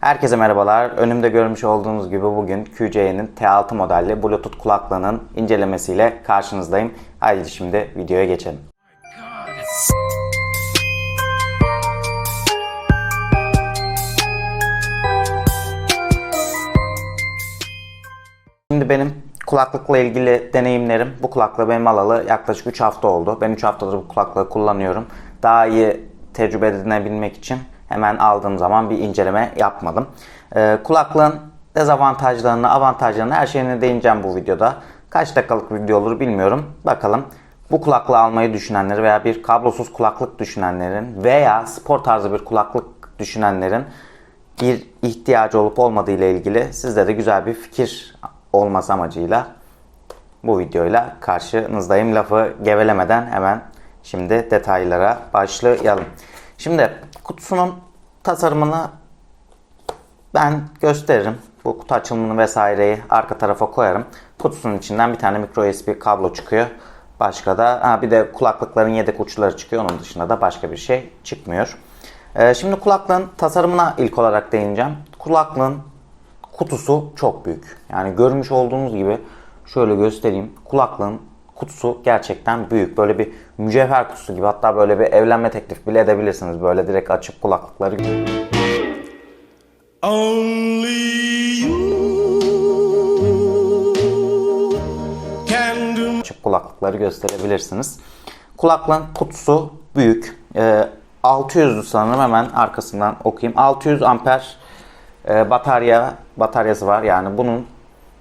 Herkese merhabalar. Önümde görmüş olduğunuz gibi bugün QC'nin T6 modelli Bluetooth kulaklığının incelemesiyle karşınızdayım. Haydi şimdi videoya geçelim. Şimdi benim kulaklıkla ilgili deneyimlerim, bu kulaklığı benim alalı yaklaşık 3 hafta oldu. Ben 3 haftadır bu kulaklığı kullanıyorum. Daha iyi tecrübe edinebilmek için hemen aldığım zaman bir inceleme yapmadım. Ee, kulaklığın dezavantajlarını, avantajlarını, her şeyine değineceğim bu videoda. Kaç dakikalık video olur bilmiyorum. Bakalım bu kulaklığı almayı düşünenleri veya bir kablosuz kulaklık düşünenlerin veya spor tarzı bir kulaklık düşünenlerin bir ihtiyacı olup olmadığı ile ilgili sizde de güzel bir fikir olması amacıyla bu videoyla karşınızdayım. Lafı gevelemeden hemen şimdi detaylara başlayalım. Şimdi kutusunun tasarımını ben gösteririm. Bu kutu açılımını vesaireyi arka tarafa koyarım. Kutusunun içinden bir tane micro USB kablo çıkıyor. Başka da ha, bir de kulaklıkların yedek uçları çıkıyor. Onun dışında da başka bir şey çıkmıyor. Ee, şimdi kulaklığın tasarımına ilk olarak değineceğim. Kulaklığın kutusu çok büyük. Yani görmüş olduğunuz gibi şöyle göstereyim. Kulaklığın kutusu gerçekten büyük. Böyle bir mücevher kutusu gibi. Hatta böyle bir evlenme teklif bile edebilirsiniz. Böyle direkt açıp kulaklıkları Only you can do açıp kulaklıkları gösterebilirsiniz. Kulaklığın kutusu büyük. Ee, 600'lü sanırım hemen arkasından okuyayım. 600 amper e, batarya bataryası var. Yani bunun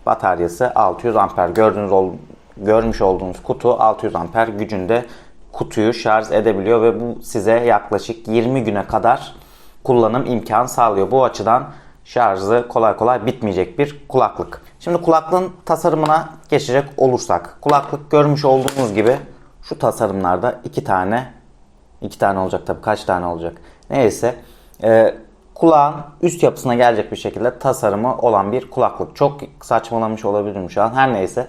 bataryası 600 amper. Gördüğünüz ol, görmüş olduğunuz kutu 600 amper gücünde kutuyu şarj edebiliyor ve bu size yaklaşık 20 güne kadar kullanım imkanı sağlıyor. Bu açıdan şarjı kolay kolay bitmeyecek bir kulaklık. Şimdi kulaklığın tasarımına geçecek olursak. Kulaklık görmüş olduğunuz gibi şu tasarımlarda iki tane iki tane olacak tabii kaç tane olacak. Neyse e, kulağın üst yapısına gelecek bir şekilde tasarımı olan bir kulaklık. Çok saçmalamış olabilirim şu an. Her neyse.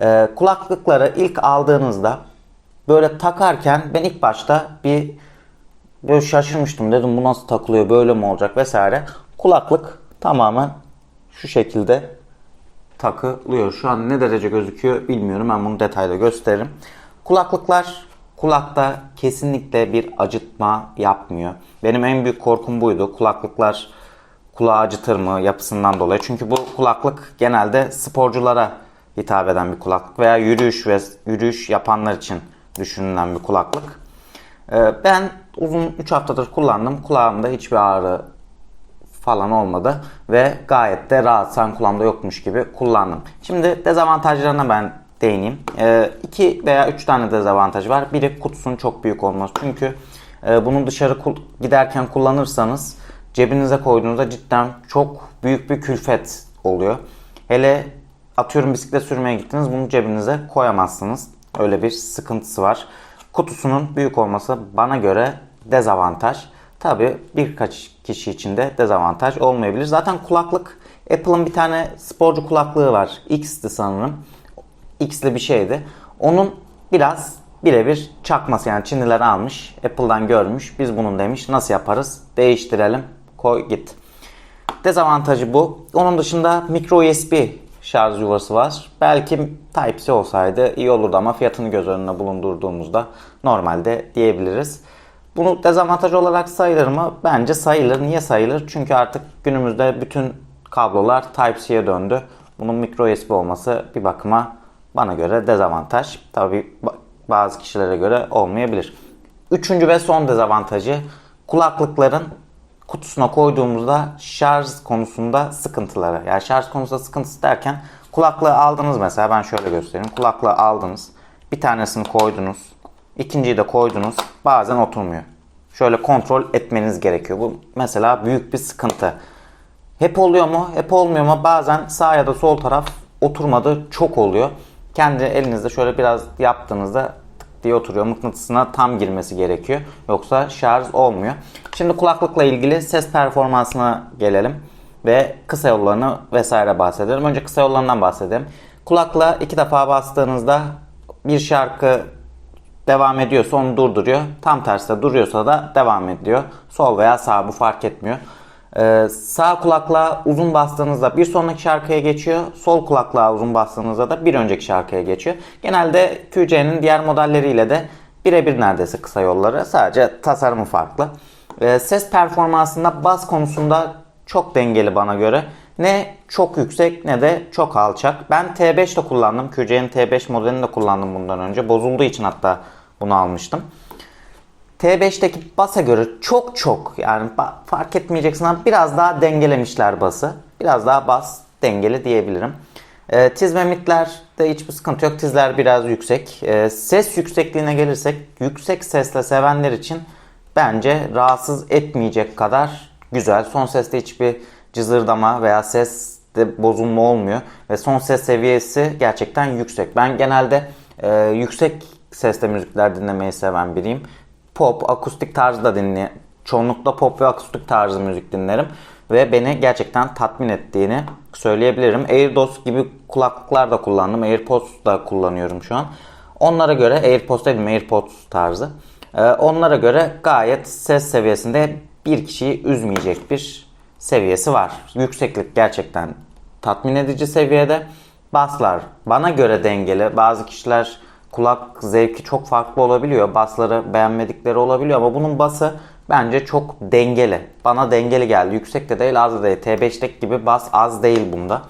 E, kulaklıkları ilk aldığınızda böyle takarken ben ilk başta bir böyle şaşırmıştım. Dedim bu nasıl takılıyor böyle mi olacak vesaire. Kulaklık tamamen şu şekilde takılıyor. Şu an ne derece gözüküyor bilmiyorum. Ben bunu detaylı gösteririm. Kulaklıklar kulakta kesinlikle bir acıtma yapmıyor. Benim en büyük korkum buydu. Kulaklıklar kulağı acıtır mı yapısından dolayı. Çünkü bu kulaklık genelde sporculara hitap eden bir kulaklık veya yürüyüş ve yürüyüş yapanlar için düşünülen bir kulaklık. Ee, Ben uzun 3 haftadır kullandım. Kulağımda hiçbir ağrı falan olmadı ve gayet de rahat sanki kulağımda yokmuş gibi kullandım. Şimdi dezavantajlarına ben değineyim. 2 veya 3 tane dezavantaj var. Biri kutusunun çok büyük olması. Çünkü e, bunu dışarı giderken kullanırsanız cebinize koyduğunuzda cidden çok büyük bir külfet oluyor. Hele atıyorum bisiklet sürmeye gittiniz bunu cebinize koyamazsınız. Öyle bir sıkıntısı var. Kutusunun büyük olması bana göre dezavantaj. Tabi birkaç kişi için de dezavantaj olmayabilir. Zaten kulaklık Apple'ın bir tane sporcu kulaklığı var. X'ti sanırım. X'li bir şeydi. Onun biraz birebir çakması yani Çinliler almış. Apple'dan görmüş. Biz bunun demiş. Nasıl yaparız? Değiştirelim. Koy git. Dezavantajı bu. Onun dışında micro USB şarj yuvası var. Belki Type-C olsaydı iyi olurdu ama fiyatını göz önüne bulundurduğumuzda normalde diyebiliriz. Bunu dezavantaj olarak sayılır mı? Bence sayılır. Niye sayılır? Çünkü artık günümüzde bütün kablolar Type-C'ye döndü. Bunun micro USB olması bir bakıma bana göre dezavantaj. Tabi bazı kişilere göre olmayabilir. Üçüncü ve son dezavantajı kulaklıkların kutusuna koyduğumuzda şarj konusunda sıkıntıları. Yani şarj konusunda sıkıntısı derken kulaklığı aldınız mesela ben şöyle göstereyim. Kulaklığı aldınız. Bir tanesini koydunuz. ikinciyi de koydunuz. Bazen oturmuyor. Şöyle kontrol etmeniz gerekiyor. Bu mesela büyük bir sıkıntı. Hep oluyor mu? Hep olmuyor mu? Bazen sağ ya da sol taraf oturmadı. Çok oluyor. Kendi elinizde şöyle biraz yaptığınızda diye oturuyor. Mıknatısına tam girmesi gerekiyor. Yoksa şarj olmuyor. Şimdi kulaklıkla ilgili ses performansına gelelim. Ve kısa yollarını vesaire bahsedelim. Önce kısa yollarından bahsedelim. Kulakla iki defa bastığınızda bir şarkı devam ediyorsa onu durduruyor. Tam tersi de duruyorsa da devam ediyor. Sol veya sağ bu fark etmiyor. Ee, sağ kulaklığa uzun bastığınızda bir sonraki şarkıya geçiyor. Sol kulaklığa uzun bastığınızda da bir önceki şarkıya geçiyor. Genelde QC'nin diğer modelleriyle de birebir neredeyse kısa yolları. Sadece tasarımı farklı. Ee, ses performansında bas konusunda çok dengeli bana göre. Ne çok yüksek ne de çok alçak. Ben T5 de kullandım. QC'nin T5 modelini de kullandım bundan önce. Bozulduğu için hatta bunu almıştım. T5'teki basa göre çok çok yani fark etmeyeceksin ama biraz daha dengelemişler bası. Biraz daha bas dengeli diyebilirim. Ee, tiz ve midlerde hiçbir sıkıntı yok. Tizler biraz yüksek. Ee, ses yüksekliğine gelirsek yüksek sesle sevenler için bence rahatsız etmeyecek kadar güzel. Son seste hiçbir cızırdama veya seste bozulma olmuyor. Ve son ses seviyesi gerçekten yüksek. Ben genelde e, yüksek sesle müzikler dinlemeyi seven biriyim pop, akustik tarzı da dinle. Çoğunlukla pop ve akustik tarzı müzik dinlerim. Ve beni gerçekten tatmin ettiğini söyleyebilirim. AirDots gibi kulaklıklar da kullandım. AirPods da kullanıyorum şu an. Onlara göre AirPods dedim AirPods tarzı. Ee, onlara göre gayet ses seviyesinde bir kişiyi üzmeyecek bir seviyesi var. Yükseklik gerçekten tatmin edici seviyede. Baslar bana göre dengeli. Bazı kişiler kulak zevki çok farklı olabiliyor. Basları beğenmedikleri olabiliyor ama bunun bası bence çok dengeli. Bana dengeli geldi. Yüksek de değil az da değil. T5'teki gibi bas az değil bunda.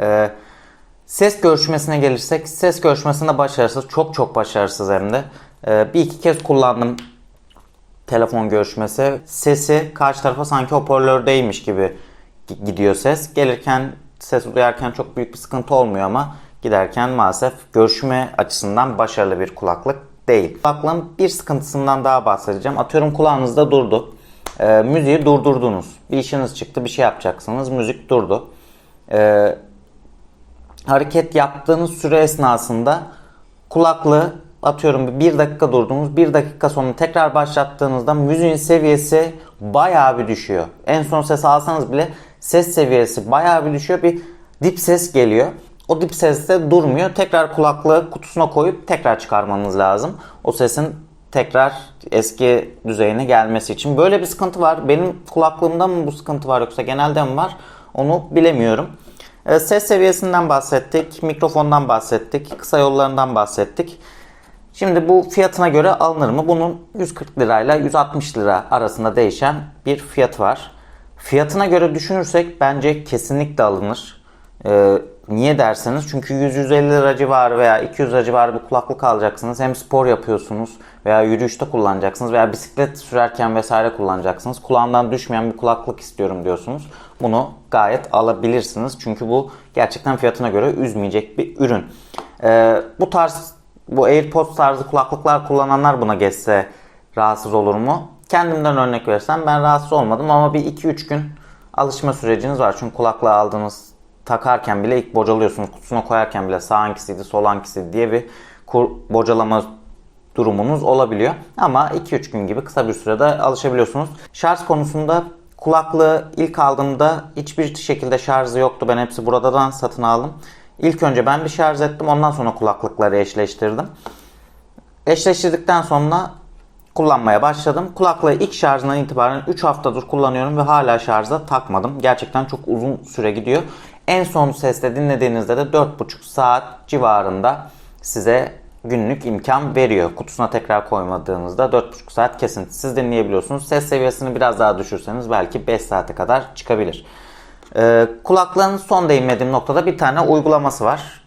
Ee, ses görüşmesine gelirsek ses görüşmesinde başarısız. Çok çok başarısız hem de. Ee, bir iki kez kullandım telefon görüşmesi. Sesi karşı tarafa sanki hoparlördeymiş gibi gi- gidiyor ses. Gelirken ses duyarken çok büyük bir sıkıntı olmuyor ama giderken maalesef görüşme açısından başarılı bir kulaklık değil. Kulaklığın bir sıkıntısından daha bahsedeceğim. Atıyorum kulağınızda durdu. Ee, müziği durdurdunuz. Bir işiniz çıktı, bir şey yapacaksınız. Müzik durdu. Ee, hareket yaptığınız süre esnasında kulaklığı atıyorum bir dakika durdunuz. Bir dakika sonra tekrar başlattığınızda müziğin seviyesi bayağı bir düşüyor. En son ses alsanız bile ses seviyesi bayağı bir düşüyor. Bir dip ses geliyor. O dip ses de durmuyor. Tekrar kulaklığı kutusuna koyup tekrar çıkarmanız lazım. O sesin tekrar eski düzeyine gelmesi için. Böyle bir sıkıntı var. Benim kulaklığımda mı bu sıkıntı var yoksa genelde mi var? Onu bilemiyorum. E, Ses seviyesinden bahsettik, mikrofondan bahsettik, kısa yollarından bahsettik. Şimdi bu fiyatına göre alınır mı? Bunun 140 lirayla 160 lira arasında değişen bir fiyat var. Fiyatına göre düşünürsek bence kesinlikle alınır. Ee, niye derseniz çünkü 100-150 lira civarı veya 200 lira civarı bir kulaklık alacaksınız. Hem spor yapıyorsunuz veya yürüyüşte kullanacaksınız veya bisiklet sürerken vesaire kullanacaksınız. Kulağımdan düşmeyen bir kulaklık istiyorum diyorsunuz. Bunu gayet alabilirsiniz. Çünkü bu gerçekten fiyatına göre üzmeyecek bir ürün. Ee, bu tarz bu AirPods tarzı kulaklıklar kullananlar buna geçse rahatsız olur mu? Kendimden örnek versem ben rahatsız olmadım ama bir 2-3 gün alışma süreciniz var. Çünkü kulaklığı aldığınız takarken bile ilk bocalıyorsunuz. Kutusuna koyarken bile sağ hangisiydi sol hangisiydi diye bir kur, bocalama durumunuz olabiliyor. Ama 2-3 gün gibi kısa bir sürede alışabiliyorsunuz. Şarj konusunda kulaklığı ilk aldığımda hiçbir şekilde şarjı yoktu. Ben hepsi buradan satın aldım. İlk önce ben bir şarj ettim. Ondan sonra kulaklıkları eşleştirdim. Eşleştirdikten sonra kullanmaya başladım. Kulaklığı ilk şarjından itibaren 3 haftadır kullanıyorum ve hala şarja takmadım. Gerçekten çok uzun süre gidiyor. En son sesle dinlediğinizde de 4,5 saat civarında size günlük imkan veriyor. Kutusuna tekrar koymadığınızda 4,5 saat kesintisiz dinleyebiliyorsunuz. Ses seviyesini biraz daha düşürseniz belki 5 saate kadar çıkabilir. Ee, kulaklığın son değinmediğim noktada bir tane uygulaması var.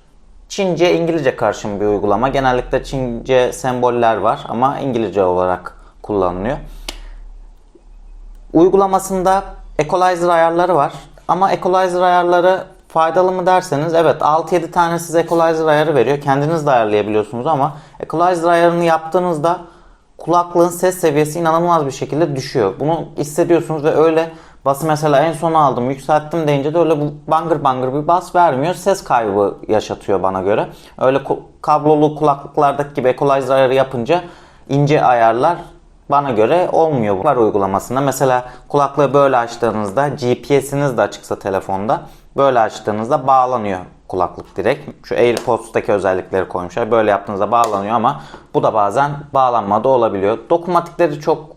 Çince İngilizce karışım bir uygulama. Genellikle Çince semboller var ama İngilizce olarak kullanılıyor. Uygulamasında equalizer ayarları var. Ama equalizer ayarları faydalı mı derseniz evet 6-7 tane size equalizer ayarı veriyor. Kendiniz de ayarlayabiliyorsunuz ama equalizer ayarını yaptığınızda kulaklığın ses seviyesi inanılmaz bir şekilde düşüyor. Bunu hissediyorsunuz ve öyle bası mesela en sona aldım yükselttim deyince de öyle bu bangır bangır bir bas vermiyor. Ses kaybı yaşatıyor bana göre. Öyle kablolu kulaklıklardaki gibi equalizer ayarı yapınca ince ayarlar bana göre olmuyor. Var uygulamasında mesela kulaklığı böyle açtığınızda GPS'iniz de açıksa telefonda böyle açtığınızda bağlanıyor kulaklık direkt. Şu AirPods'taki özellikleri koymuşlar. Böyle yaptığınızda bağlanıyor ama bu da bazen bağlanmada olabiliyor. Dokunmatikleri çok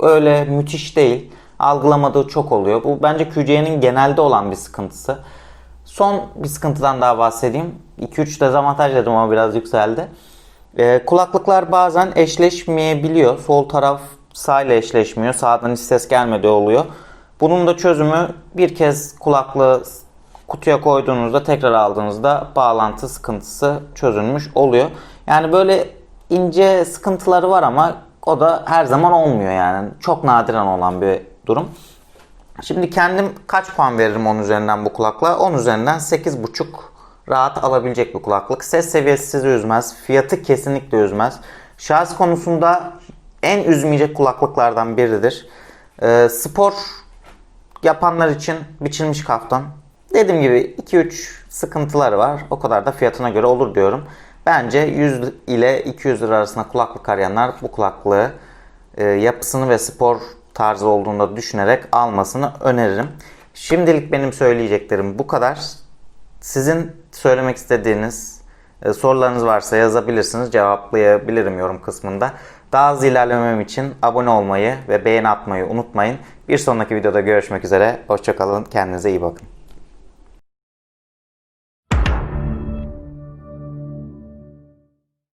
öyle müthiş değil. algılamadığı çok oluyor. Bu bence QC'nin genelde olan bir sıkıntısı. Son bir sıkıntıdan daha bahsedeyim. 2-3 dezavantaj dedim ama biraz yükseldi. Ee, kulaklıklar bazen eşleşmeyebiliyor. Sol taraf sağ ile eşleşmiyor. Sağdan hiç ses gelmediği oluyor. Bunun da çözümü bir kez kulaklığı kutuya koyduğunuzda tekrar aldığınızda bağlantı sıkıntısı çözülmüş oluyor. Yani böyle ince sıkıntıları var ama o da her zaman olmuyor yani. Çok nadiren olan bir durum. Şimdi kendim kaç puan veririm 10 üzerinden bu kulaklığa? 10 üzerinden 8,5 rahat alabilecek bir kulaklık. Ses seviyesi sizi üzmez. Fiyatı kesinlikle üzmez. Şarj konusunda en üzmeyecek kulaklıklardan biridir. Ee, spor yapanlar için biçilmiş kaftan. Dediğim gibi 2-3 sıkıntıları var. O kadar da fiyatına göre olur diyorum. Bence 100 ile 200 lira arasında kulaklık arayanlar bu kulaklığı e, yapısını ve spor tarzı olduğunda düşünerek almasını öneririm. Şimdilik benim söyleyeceklerim bu kadar. Sizin söylemek istediğiniz e, sorularınız varsa yazabilirsiniz. Cevaplayabilirim yorum kısmında. Daha hızlı ilerlemem için abone olmayı ve beğeni atmayı unutmayın. Bir sonraki videoda görüşmek üzere. Hoşçakalın. Kendinize iyi bakın.